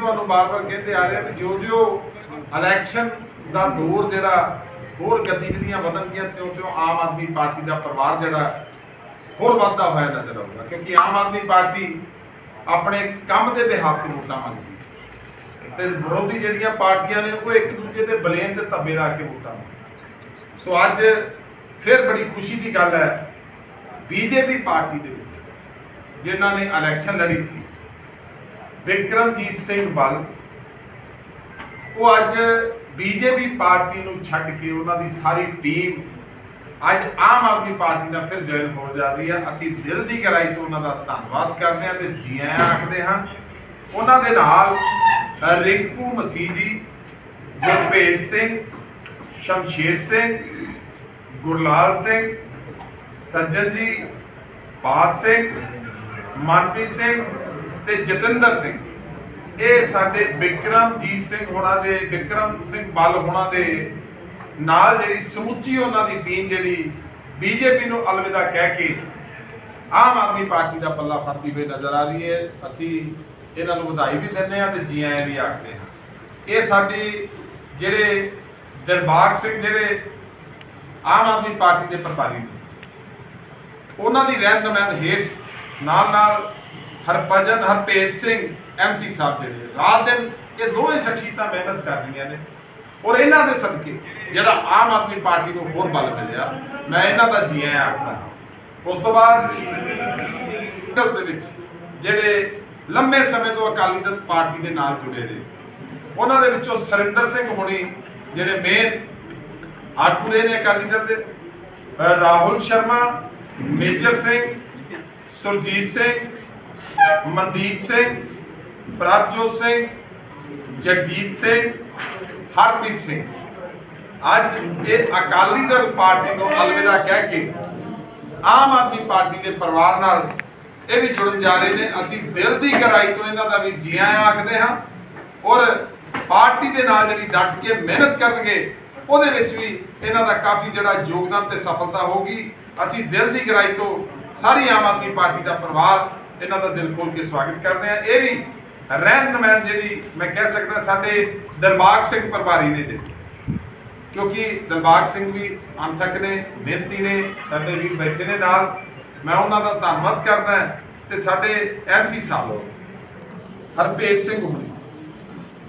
ਤੁਹਾਨੂੰ ਬਾਰ-ਬਾਰ ਕਹਿੰਦੇ ਆ ਰਹੇ ਵੀ ਜਿਉਂ-ਜਿਉਂ ਇਲੈਕਸ਼ਨ ਦਾ ਦੌਰ ਜਿਹੜਾ, ਹੋਰ ਗਤੀਵਿਧੀਆਂ ਵਧਣਗੀਆਂ ਤਿਉਂ-ਤਿਉਂ ਆਮ ਆਦਮੀ ਪਾਰਟੀ ਦਾ ਪਰਿਵਾਰ ਜਿਹੜਾ ਹੋਰ ਵੱਧਦਾ ਹੋਇਆ ਨਜ਼ਰ ਆਊਗਾ। ਕਿਉਂਕਿ ਆਮ ਆਦਮੀ ਪਾਰਟੀ ਆਪਣੇ ਕੰਮ ਦੇ ਬਿਹਾਫ ਤੇ ਵੋਟਾਂ ਮੰਗਦੀ ਤੇ ਵਿਰੋਧੀ ਜਿਹੜੀਆਂ ਪਾਰਟੀਆਂ ਨੇ, ਉਹ ਇੱਕ ਦੂਜੇ ਤੇ ਬਲੇਮ ਤੇ ਧੱਬੇ ਲਾ ਕੇ ਵੋਟਾਂ ਮੰਗਦੀਆਂ ਸੋ ਅੱਜ ਫਿਰ ਬੜੀ ਖੁਸ਼ੀ ਦੀ ਗੱਲ ਹੈ, ਬੀਜੇਪੀ ਪਾਰਟੀ ਦੇ ਵਿੱਚ ਜਿਨ੍ਹਾਂ ਨੇ ਇਲੈਕਸ਼ਨ ਲੜੀ ਸੀ ਵਿਕਰਮਜੀਤ ਸਿੰਘ ਬਲ ਉਹ ਅੱਜ ਬੀਜੇਪੀ ਪਾਰਟੀ ਨੂੰ ਛੱਡ ਕੇ ਉਹਨਾਂ ਦੀ ਸਾਰੀ ਟੀਮ ਅੱਜ ਆਮ ਆਦਮੀ ਪਾਰਟੀ ਨਾਲ ਫਿਰ ਜੁਆਇਨ ਹੋ ਜਾ ਰਹੀ ਹੈ ਅਸੀਂ ਦਿਲ ਦੀ ਗਹਿਰਾਈ ਤੋਂ ਉਹਨਾਂ ਦਾ ਧੰਨਵਾਦ ਕਰਦੇ ਹਾਂ ਤੇ ਜੀ ਆਇਆਂ ਆਖਦੇ ਹਾਂ। ਉਹਨਾਂ ਦੇ ਨਾਲ ਰਿੰਕੂ ਮਸੀਜੀ ਗੁਰਭੇਜ ਸਿੰਘ, ਸ਼ਮਸ਼ੇਰ ਸਿੰਘ, ਗੁਰਲਾਲ ਸਿੰਘ, ਸੱਜਣ ਜੀ ਬਾਦ ਸਿੰਘ, ਮਨਪ੍ਰੀਤ ਸਿੰਘ ਤੇ ਜਤਿੰਦਰ ਸਿੰਘ। ਇਹ ਸਾਡੇ ਵਿਕਰਮਜੀਤ ਸਿੰਘ ਹੋਣਾ ਦੇ ਵਿਕਰਮ ਸਿੰਘ ਬੱਲ ਹੋਣਾ ਦੇ ਨਾਲ ਜਿਹੜੀ ਸਮੁੱਚੀ ਉਹਨਾਂ ਦੀ ਟੀਮ ਜਿਹੜੀ ਬੀਜੇਪੀ ਨੂੰ ਅਲਵਿਦਾ ਕਹਿ ਕੇ ਆਮ ਆਦਮੀ ਪਾਰਟੀ ਦਾ ਪੱਲਾ ਫੜਦੀ ਹੋਈ ਨਜ਼ਰ ਆ ਰਹੀ ਹੈ। ਅਸੀਂ ਇਹਨਾਂ ਨੂੰ ਵਧਾਈ ਵੀ ਦਿੰਦੇ ਹਾਂ ਤੇ ਜੀ ਆਇਆਂ ਵੀ ਆਖਦੇ ਹਾਂ। ਇਹ ਸਾਡੇ ਜਿਹੜੇ ਦਿਲਬਾਗ ਸਿੰਘ ਜਿਹੜੇ ਆਮ ਆਦਮੀ ਪਾਰਟੀ ਦੇ ਪ੍ਰਭਾਰੀ ਨੇ, ਉਹਨਾਂ ਦੀ ਰਹਿਨ ਨੁਮਾਇੰਦ ਹੇਠ ਨਾਲ ਨਾਲ ਹਰਭਜਨ ਹਰਪੇਜ ਸਿੰਘ ਐਮਸੀ ਸਾਹਿਬ ਜਿਹੜੇ ਰਾਤ ਦਿਨ ਇਹ ਦੋਵੇਂ ਸ਼ਖਸੀਅਤਾਂ ਮਿਹਨਤ ਕਰ ਰਹੀਆਂ ਨੇ। ਔਰ ਇਹਨਾਂ ਦੇ ਸਦਕੇ ਜਿਹੜਾ ਆਮ ਆਦਮੀ ਪਾਰਟੀ ਨੂੰ ਹੋਰ ਬਲ ਮਿਲਿਆ, ਮੈਂ ਇਹਨਾਂ ਦਾ ਜੀ ਆਇਆਂ ਆਖਦਾ ਹਾਂ। ਉਸ ਤੋਂ ਬਾਅਦ ਇੱਧਰ ਦੇ ਵਿੱਚ ਜਿਹੜੇ ਲੰਮੇ ਸਮੇਂ ਤੋਂ ਅਕਾਲੀ ਦਲ ਪਾਰਟੀ ਦੇ ਨਾਲ ਜੁੜੇ ਨੇ, ਉਹਨਾਂ ਦੇ ਵਿੱਚੋਂ ਸਰਿੰਦਰ ਸਿੰਘ ਹੋਣੀ ਜਿਹੜੇ ਮੇਨ ਆਗੂ ਰਹੇ ਨੇ ਅਕਾਲੀ ਦਲ ਦੇ ਰਾਹੁਲ ਸ਼ਰਮਾ, ਮੇਜਰ ਸਿੰਘ, ਸੁਰਜੀਤ ਸਿੰਘ ਮਨਦੀਪ ਸਿੰਘ, ਪ੍ਰਭਜੋਤ ਸਿੰਘ, ਜਗਜੀਤ ਸਿੰਘ ਹਰਪ੍ਰੀਤ ਸਿੰਘ। ਅੱਜ ਇਹ ਅਕਾਲੀ ਦਲ ਪਾਰਟੀ ਨੂੰ ਅਲਵਿਦਾ ਕਹਿ ਕੇ ਆਮ ਆਦਮੀ ਪਾਰਟੀ ਦੇ ਪਰਿਵਾਰ ਨਾਲ ਇਹ ਵੀ ਜੁੜਨ ਜਾ ਰਹੇ ਨੇ। ਅਸੀਂ ਦਿਲ ਦੀ ਗਹਿਰਾਈ ਤੋਂ ਇਹਨਾਂ ਦਾ ਵੀ ਜੀ ਆਇਆਂ ਆਖਦੇ ਹਾਂ। ਔਰ ਪਾਰਟੀ ਦੇ ਨਾਲ ਜਿਹੜੀ ਡਟ ਕੇ ਮਿਹਨਤ ਕਰਨਗੇ, ਉਹਦੇ ਵਿੱਚ ਵੀ ਇਹਨਾਂ ਦਾ ਕਾਫੀ ਜਿਹੜਾ ਯੋਗਦਾਨ ਤੇ ਸਫਲਤਾ ਹੋਊਗੀ। ਅਸੀਂ ਦਿਲ ਦੀ ਗਹਿਰਾਈ ਤੋਂ ਸਾਰੀ ਆਮ ਆਦਮੀ ਪਾਰਟੀ ਦਾ ਪਰਿਵਾਰ ਇਹਨਾਂ ਦਾ ਦਿਲ ਖੋਲ ਕੇ ਸਵਾਗਤ ਕਰਦੇ ਹਾਂ। ਇਹ ਵੀ ਰਹਿਨ ਜਿਹੜੀ ਮੈਂ ਕਹਿ ਸਕਦਾ ਸਾਡੇ ਦਰਬਾਗ ਸਿੰਘ ਪ੍ਰਭਾਰੀ ਨੇ ਜੀ। ਕਿਉਂਕਿ ਦਿਲਬਾਗ ਸਿੰਘ ਵੀ ਅੰਥਕ ਨੇ, ਮਿਹਨਤੀ ਨੇ, ਸਾਡੇ ਵੀ ਬੈਠੇ ਨੇ ਨਾਲ। ਮੈਂ ਉਹਨਾਂ ਦਾ ਧੰਨਵਾਦ ਕਰਦਾ ਤੇ ਸਾਡੇ ਐਮਸੀ ਸਾਹਿਬ ਹਰਪੇਜ ਸਿੰਘ ਹੁਣੀ,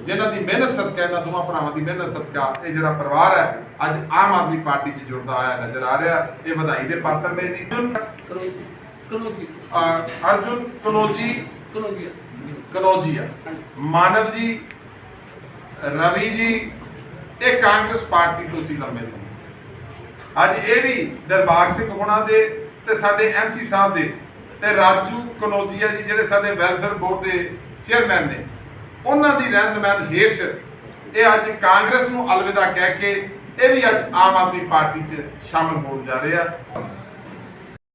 ਜਿਨ੍ਹਾਂ ਦੀ ਮਿਹਨਤ ਸਦਕਾ, ਇਹਨਾਂ ਦੋਵਾਂ ਭਰਾਵਾਂ ਦੀ ਮਿਹਨਤ ਸਦਕਾ ਇਹ ਜਿਹੜਾ ਪਰਿਵਾਰ ਹੈ, ਅੱਜ ਆਮ ਆਦਮੀ ਪਾਰਟੀ 'ਚ ਜੁੜਦਾ ਹੋਇਆ ਨਜ਼ਰ ਆ ਰਿਹਾ। ਇਹ ਵਧਾਈ ਦੇ ਪਾਤਰ ਨੇ ਜੀ। ਅਰਜੁਨ ਅਹ ਕਨੋਜੀ। ਕਰੋ ਜੀ ਕਨੋਜੀਆ ਮਾਨਵ ਜੀ ਰਵੀ ਜੀ ਇਹ ਕਾਂਗਰਸ ਪਾਰਟੀ ਤੋਂ ਸੀ ਲੰਮੇ ਸਮੇਂ। ਅੱਜ ਇਹ ਵੀ ਦਰਬਾਗ ਸਿੰਘ ਹੋਣਾ ਦੇ ਤੇ ਸਾਡੇ ਐਮਸੀ ਸਾਹਿਬ ਦੇ ਤੇ ਰਾਜੂ ਕਨੋਜੀਆ ਜੀ ਜਿਹੜੇ ਸਾਡੇ ਵੈਲਫੇਅਰ ਬੋਰਡ ਦੇ ਚੇਅਰਮੈਨ ਨੇ ਉਹਨਾਂ ਦੀ ਰਹਿਨੁਮਾਇੰਦ ਹੇਠ ਇਹ ਅੱਜ ਕਾਂਗਰਸ ਨੂੰ ਅਲਵਿਦਾ ਕਹਿ ਕੇ ਇਹ ਵੀ ਅੱਜ ਆਮ ਆਦਮੀ ਪਾਰਟੀ 'ਚ ਸ਼ਾਮਲ ਹੋਣ ਜਾ ਰਹੇ ਆ।